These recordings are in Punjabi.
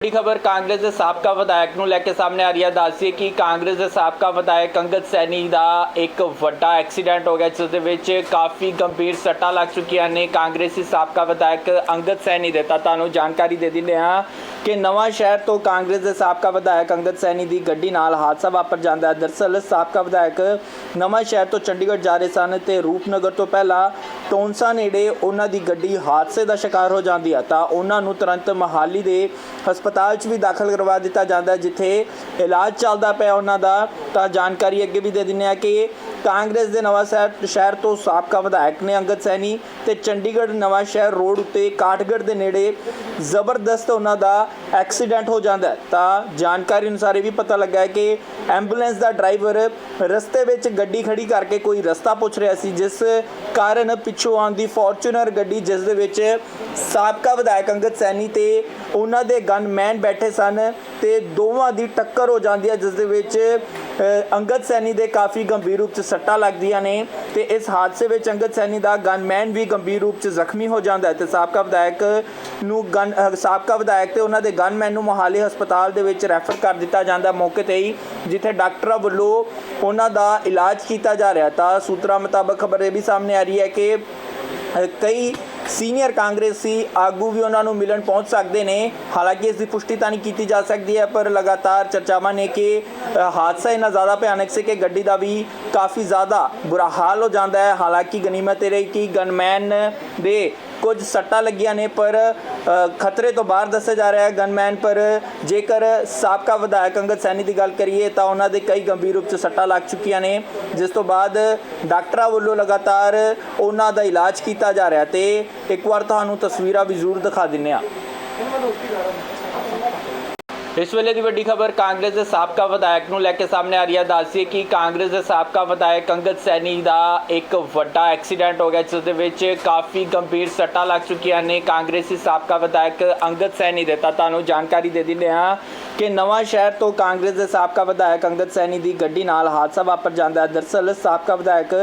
ਬੜੀ ਖਬਰ ਕਾਂਗਰਸ ਦੇ ਸਾਬਕਾ ਵਿਧਾਇਕ ਨੂੰ ਲੈ ਕੇ ਸਾਹਮਣੇ ਆ ਰਹੀ ਹੈ ਦੱਸਦੀ ਕਿ ਕਾਂਗਰਸ ਦੇ ਸਾਬਕਾ ਵਿਧਾਇਕ ਅੰਗਦ ਸੈਣੀ ਦਾ ਇੱਕ ਵੱਡਾ ਐਕਸੀਡੈਂਟ ਹੋ ਗਿਆ ਜਿਸ ਦੇ ਵਿੱਚ ਕਾਫੀ ਗੰਭੀਰ ਸੱਟਾਂ ਲੱਗ ਚੁੱਕੀਆਂ ਨੇ ਕਾਂਗਰਸੀ ਸਾਬਕਾ ਵਿਧਾਇਕ ਅੰਗਦ ਸੈਣੀ ਦੇ ਤਾਂ ਤੁਹਾਨੂੰ ਜਾਣਕਾਰੀ ਦੇ ਦਿੰਦੇ ਹਾਂ ਕਿ ਨਵਾਂ ਸ਼ਹਿਰ ਤੋਂ ਕਾਂਗਰਸ ਦੇ ਸਾਬਕਾ ਵਿਧਾਇਕ ਅੰਗਦ ਸੈਣੀ ਦੀ ਗੱਡੀ ਨਾਲ ਹਾਦਸਾ ਵਾਪਰ ਜਾਂਦਾ ਹੈ ਦਰਸਲ ਸਾਬਕਾ ਵਿਧਾਇਕ ਨਵਾਂ ਸ਼ਹਿਰ ਤੋਂ ਚੰਡੀਗੜ੍ਹ ਜਾ ਰਹੇ ਸਨ ਤੇ ਰੂਪਨਗਰ ਤੋਂ ਪਹਿਲਾਂ ਟੌਂਸਾ ਨੇੜੇ ਉਹਨਾਂ ਦੀ ਗੱਡੀ ਹਾਦਸੇ ਦਾ ਸ਼ਿਕਾਰ ਹੋ ਜਾਂਦੀ ਹੈ। ਤਾਂ ਉਹਨਾਂ ਨੂੰ ਤੁਰੰਤ ਮਹਾਲੀ ਦੇ ਹਸਪਤਾਲ 'ਚ ਵੀ ਦਾਖਲ ਕਰਵਾ ਦਿੱਤਾ ਜਾਂਦਾ ਜਿੱਥੇ ਇਲਾਜ ਚੱਲਦਾ ਪਿਆ ਉਹਨਾਂ ਦਾ। ਤਾਂ ਜਾਣਕਾਰੀ ਅੱਗੇ ਵੀ ਦੇ ਦਿੰਦੇ ਆ ਕਿ ਕਾਂਗਰਸ ਦੇ ਨਵਾਂ ਸ਼ਹਿਰ ਸ਼ਹਿਰ ਤੋਂ ਸਾਬਕਾ ਵਿਧਾਇਕ ਨੇ ਅੰਗਦ ਸੈਣੀ ਤੇ ਚੰਡੀਗੜ੍ਹ ਨਵਾਂ ਸ਼ਹਿਰ ਰੋਡ ਉੱਤੇ ਕਾਠਗੜ੍ਹ ਦੇ ਨੇੜੇ ਜ਼ਬਰਦਸਤ ਉਹਨਾਂ ਦਾ ਐਕਸੀਡੈਂਟ ਹੋ ਜਾਂਦਾ ਤਾਂ ਜਾਣਕਾਰੀ ਅਨੁਸਾਰ ਇਹ ਵੀ ਪਤਾ ਲੱਗਾ ਹੈ ਕਿ ਐਂਬੂਲੈਂਸ ਦਾ ਡਰਾਈਵਰ ਰਸਤੇ ਵਿੱਚ ਗੱਡੀ ਖੜੀ ਕਰਕੇ ਕੋਈ ਰਸਤਾ ਪੁੱਛ ਰਿਹਾ ਸੀ, ਜਿਸ ਕਾਰਨ ਪਿੱਛੋਂ ਆਉਂਦੀ ਫੋਰਚੂਨਰ ਗੱਡੀ, ਜਿਸ ਦੇ ਵਿੱਚ ਸਾਬਕਾ ਵਿਧਾਇਕ ਅੰਗਦ ਸੈਣੀ ਤੇ ਉਹਨਾਂ ਦੇ ਗਨਮੈਨ ਬੈਠੇ ਸਨ ਤੇ ਦੋਵਾਂ ਦੀ ਟੱਕਰ ਹੋ ਜਾਂਦੀ ਹੈ, ਜਿਸ ਦੇ ਵਿੱਚ ਅੰਗਦ ਸੈਣੀ ਦੇ ਕਾਫੀ ਗੰਭੀਰ ਰੂਪ 'ਚ ਸੱਟਾਂ ਲੱਗਦੀਆਂ ਨੇ ਤੇ ਇਸ ਹਾਦਸੇ ਵਿੱਚ ਅੰਗਦ ਸੈਣੀ ਦਾ ਗਨਮੈਨ ਵੀ ਗੰਭੀਰ ਰੂਪ 'ਚ ਜ਼ਖਮੀ ਹੋ ਜਾਂਦਾ ਹੈ ਤੇ ਸਾਬਕਾ ਵਿਧਾਇਕ ਨੂੰ ਗਨ ਸਾਬਕਾ ਵਿਧਾਇਕ ਤੇ ਉਹਨਾਂ ਦੇ ਗਨਮੈਨ ਨੂੰ ਮੋਹਾਲੀ ਹਸਪਤਾਲ ਦੇ ਵਿੱਚ ਰੈਫਰ ਕਰ ਦਿੱਤਾ ਜਾਂਦਾ ਮੌਕੇ ਤੇ ਹੀ, ਜਿੱਥੇ ਡਾਕਟਰਾਂ ਵੱਲੋਂ ਉਹਨਾਂ ਦਾ ਇਲਾਜ ਕੀਤਾ ਜਾ ਰਿਹਾ ਤਾਂ ਸੂਤਰਾਂ ਮੁਤਾਬਕ ਖਬਰ ਇਹ ਵੀ ਸਾਹਮਣੇ ਆ ਰਹੀ ਹੈ ਕਿ ਕਈ ਸੀਨੀਅਰ ਕਾਂਗਰਸੀ ਆਗੂ ਵੀ ਉਹਨਾਂ ਨੂੰ ਮਿਲਣ ਪਹੁੰਚ ਸਕਦੇ ਨੇ। ਹਾਲਾਂਕਿ ਇਸ ਦੀ ਪੁਸ਼ਟੀ ਤਾਂ ਨਹੀਂ ਕੀਤੀ ਜਾ ਸਕਦੀ ਹੈ, ਪਰ ਲਗਾਤਾਰ ਚਰਚਾਵਾਂ ਨੇ ਕਿ ਹਾਦਸਾ ਇੰਨਾ ਜ਼ਿਆਦਾ ਭਿਆਨਕ ਸੀ ਕਿ ਗੱਡੀ ਦਾ ਵੀ ਕਾਫੀ ਜ਼ਿਆਦਾ ਬੁਰਾ ਹਾਲ ਹੋ ਜਾਂਦਾ ਹੈ। ਹਾਲਾਂਕਿ ਗਨੀਮਤ ਇਹ ਰਹੀ ਕਿ ਗਨਮੈਨ ਦੇ ਕੁਝ ਸੱਟਾਂ ਲੱਗੀਆਂ ਨੇ, ਪਰ ਖਤਰੇ ਤੋਂ ਬਾਹਰ ਦੱਸਿਆ ਜਾ ਰਿਹਾ ਹੈ ਗਨਮੈਨ। ਪਰ ਜੇਕਰ ਸਾਬਕਾ ਵਿਧਾਇਕ ਅੰਗਦ ਸੈਣੀ ਦੀ ਗੱਲ ਕਰੀਏ, ਤਾਂ ਉਹਨਾਂ ਦੇ ਕਈ ਗੰਭੀਰ ਰੂਪ 'ਚ ਸੱਟਾਂ ਲੱਗ ਚੁੱਕੀਆਂ ਨੇ, ਜਿਸ ਤੋਂ ਬਾਅਦ ਡਾਕਟਰਾਂ ਵੱਲੋਂ ਲਗਾਤਾਰ ਉਹਨਾਂ ਦਾ ਇਲਾਜ ਕੀਤਾ ਜਾ ਰਿਹਾ ਤੇ ਇੱਕ ਵਾਰ ਤੁਹਾਨੂੰ ਤਸਵੀਰਾਂ ਵੀ ਜ਼ਰੂਰ ਦਿਖਾ ਦਿੰਨੇ ਆ। ਇਸ ਵੇਲੇ ਦੀ ਵੱਡੀ ਖਬਰ, ਕਾਂਗਰਸ ਦੇ ਸਾਬਕਾ ਵਿਧਾਇਕ ਨੂੰ ਲੈ ਕੇ ਸਾਹਮਣੇ ਆ ਰਹੀ ਹੈ ਦੱਸਦੀ ਕਿ ਕਾਂਗਰਸ ਦੇ ਸਾਬਕਾ ਵਿਧਾਇਕ ਅੰਗਦ ਸੈਣੀ ਦਾ ਇੱਕ ਵੱਡਾ ਐਕਸੀਡੈਂਟ ਹੋ ਗਿਆ, ਜਿਸ ਦੇ ਵਿੱਚ ਕਾਫੀ ਗੰਭੀਰ ਸੱਟਾਂ ਲੱਗ ਚੁੱਕੀਆਂ ਨੇ ਕਾਂਗਰਸੀ ਸਾਬਕਾ ਵਿਧਾਇਕ ਅੰਗਦ ਸੈਣੀ ਦੇ। ਤਾਂ ਤੁਹਾਨੂੰ ਜਾਣਕਾਰੀ ਦੇ ਦਿੰਦੇ ਹਾਂ ਕਿ ਨਵਾਂ ਸ਼ਹਿਰ ਤੋਂ ਕਾਂਗਰਸ ਦੇ ਸਾਬਕਾ ਵਿਧਾਇਕ ਅੰਗਦ ਸੈਣੀ ਦੀ ਗੱਡੀ ਨਾਲ ਹਾਦਸਾ ਵਾਪਰ ਜਾਂਦਾ ਹੈ। ਦਰਸਲ ਸਾਬਕਾ ਵਿਧਾਇਕ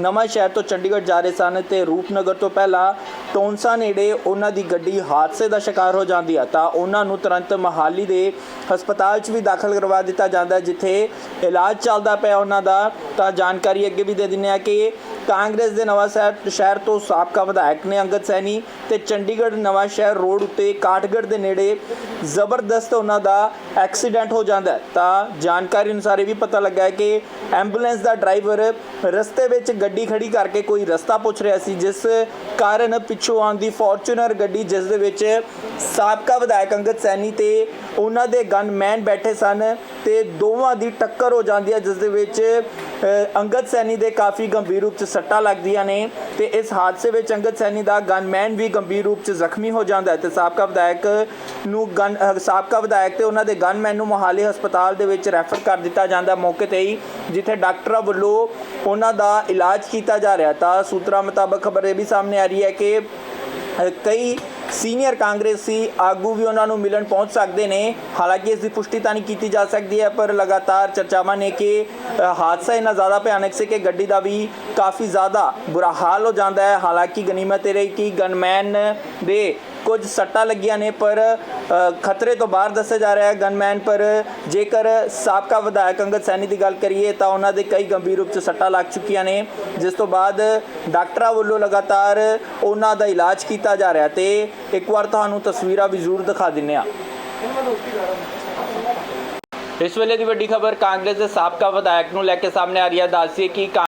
ਨਵਾਂ ਸ਼ਹਿਰ ਤੋਂ ਚੰਡੀਗੜ੍ਹ ਜਾ ਰਹੇ ਸਨ ਤੇ ਰੂਪਨਗਰ ਤੋਂ ਪਹਿਲਾਂ ਟੌਂਸਾ ਨੇੜੇ ਉਹਨਾਂ ਦੀ ਗੱਡੀ ਹਾਦਸੇ ਦਾ ਸ਼ਿਕਾਰ ਹੋ ਜਾਂਦੀ ਹੈ। ਤਾਂ ਉਹਨਾਂ ਨੂੰ ਤੁਰੰਤ ਮਹਾਲੀ ਦੇ ਹਸਪਤਾਲ 'ਚ ਵੀ ਦਾਖਲ ਕਰਵਾ ਦਿੱਤਾ ਜਾਂਦਾ ਜਿੱਥੇ ਇਲਾਜ ਚੱਲਦਾ ਪਿਆ ਉਹਨਾਂ ਦਾ। ਤਾਂ ਜਾਣਕਾਰੀ ਅੱਗੇ ਵੀ ਦੇ ਦਿੰਦੇ ਆ ਕਿ ਕਾਂਗਰਸ ਦੇ ਨਵਾਂ ਸ਼ਹਿਰ ਸ਼ਹਿਰ ਤੋਂ ਸਾਬਕਾ ਵਿਧਾਇਕ ਨੇ ਅੰਗਦ ਸੈਣੀ ਤੇ ਚੰਡੀਗੜ੍ਹ ਨਵਾਂ ਸ਼ਹਿਰ ਰੋਡ ਉੱਤੇ ਕਾਠਗੜ੍ਹ ਦੇ ਨੇੜੇ ਜ਼ਬਰਦਸਤ ਉਹਨਾਂ ਦਾ ਐਕਸੀਡੈਂਟ ਹੋ ਜਾਂਦਾ ਹੈ। ਤਾਂ ਜਾਣਕਾਰੀ ਅਨੁਸਾਰ ਇਹ ਵੀ ਪਤਾ ਲੱਗਾ ਹੈ ਕਿ ਐਂਬੂਲੈਂਸ ਦਾ ਡਰਾਈਵਰ ਰਸਤੇ ਵਿੱਚ ਗੱਡੀ ਖੜੀ ਕਰਕੇ ਕੋਈ ਰਸਤਾ ਪੁੱਛ ਰਿਹਾ ਸੀ, ਜਿਸ ਕਾਰਨ ਪਿੱਛੋਂ ਆਉਂਦੀ ਫੋਰਚੂਨਰ ਗੱਡੀ, ਜਿਸ ਦੇ ਵਿੱਚ ਸਾਬਕਾ ਵਿਧਾਇਕ ਅੰਗਦ ਸੈਣੀ ਤੇ ਉਹਨਾਂ ਦੇ ਗਨਮੈਨ ਬੈਠੇ ਸਨ ਤੇ ਦੋਵਾਂ ਦੀ ਟੱਕਰ ਹੋ ਜਾਂਦੀ ਹੈ, ਜਿਸ ਦੇ ਵਿੱਚ ਅੰਗਦ ਸੈਣੀ ਦੇ ਕਾਫੀ ਗੰਭੀਰ ਰੂਪ 'ਚ ਸੱਟਾਂ ਲੱਗਦੀਆਂ ਨੇ ਤੇ ਇਸ ਹਾਦਸੇ ਵਿੱਚ ਅੰਗਦ ਸੈਣੀ ਦਾ ਗਨਮੈਨ ਵੀ ਗੰਭੀਰ ਰੂਪ 'ਚ ਜ਼ਖਮੀ ਹੋ ਜਾਂਦਾ ਹੈ ਤੇ ਸਾਬਕਾ ਵਿਧਾਇਕ ਨੂੰ ਗਨ ਸਾਬਕਾ ਵਿਧਾਇਕ ਤੇ ਉਹਨਾਂ ਦੇ ਗਨਮੈਨ ਨੂੰ ਮੋਹਾਲੀ ਹਸਪਤਾਲ ਦੇ ਵਿੱਚ ਰੈਫਰ ਕਰ ਦਿੱਤਾ ਜਾਂਦਾ ਮੌਕੇ ਤੇ ਹੀ, ਜਿੱਥੇ ਡਾਕਟਰਾਂ ਵੱਲੋਂ ਉਹਨਾਂ ਦਾ ਇਲਾਜ ਕੀਤਾ ਜਾ ਰਿਹਾ ਤਾਂ ਸੂਤਰਾਂ ਮੁਤਾਬਕ ਖਬਰ ਇਹ ਵੀ ਸਾਹਮਣੇ ਆ ਰਹੀ ਹੈ ਕਿ ਕਈ ਸੀਨੀਅਰ ਕਾਂਗਰਸੀ ਆਗੂ ਵੀ ਉਹਨਾਂ ਨੂੰ ਮਿਲਣ ਪਹੁੰਚ ਸਕਦੇ ਨੇ। ਹਾਲਾਂਕਿ ਇਸ ਦੀ ਪੁਸ਼ਟੀ ਤਾਂ ਨਹੀਂ ਕੀਤੀ ਜਾ ਸਕਦੀ ਹੈ, ਪਰ ਲਗਾਤਾਰ ਚਰਚਾਵਾਂ ਨੇ ਕਿ ਹਾਦਸਾ ਇੰਨਾ ਜ਼ਿਆਦਾ ਭਿਆਨਕ ਸੀ ਕਿ ਗੱਡੀ ਦਾ ਵੀ ਕਾਫੀ ਜ਼ਿਆਦਾ ਬੁਰਾ ਹਾਲ ਹੋ ਜਾਂਦਾ ਹੈ। ਹਾਲਾਂਕਿ ਗਨੀਮਤ ਇਹ ਰਹੀ ਕਿ ਗਨਮੈਨ ਦੇ ਕੁਝ ਸੱਟਾਂ ਲੱਗੀਆਂ ਨੇ, ਪਰ ਖਤਰੇ ਤੋਂ ਬਾਹਰ ਦੱਸਿਆ ਜਾ ਰਿਹਾ ਹੈ, ਗਨਮੈਨ, ਪਰ ਜੇਕਰ ਸਾਬਕਾ ਵਿਧਾਇਕ ਅੰਗਦ ਸੈਣੀ ਦੀ ਗੱਲ ਕਰੀਏ, ਤਾਂ ਉਹਨਾਂ ਦੇ ਕਈ ਗੰਭੀਰ ਰੂਪ 'ਚ ਸੱਟਾਂ ਲੱਗ ਚੁੱਕੀਆਂ ਨੇ, ਜਿਸ ਤੋਂ ਬਾਅਦ ਡਾਕਟਰਾਂ ਵੱਲੋਂ ਲਗਾਤਾਰ ਉਹਨਾਂ ਦਾ ਇਲਾਜ ਕੀਤਾ ਜਾ ਰਿਹਾ ਤੇ ਇੱਕ ਵਾਰ ਤੁਹਾਨੂੰ ਤਸਵੀਰਾਂ ਵੀ ਜ਼ਰੂਰ ਦਿਖਾ ਦਿੰਨੇ ਆ ਇਸ ਵੇਲੇ ਦੀ ਵੱਡੀ ਖਬਰ ਕਾਂਗਰਸ ਦੇ ਸਾਬਕਾ ਵਿਧਾਇਕ ਨੂੰ ਲੈ ਕੇ ਸਾਹਮਣੇ ਆ ਰਹੀ ਹੈ। ਦੱਸਦੀ ਕਿ ਕਾ-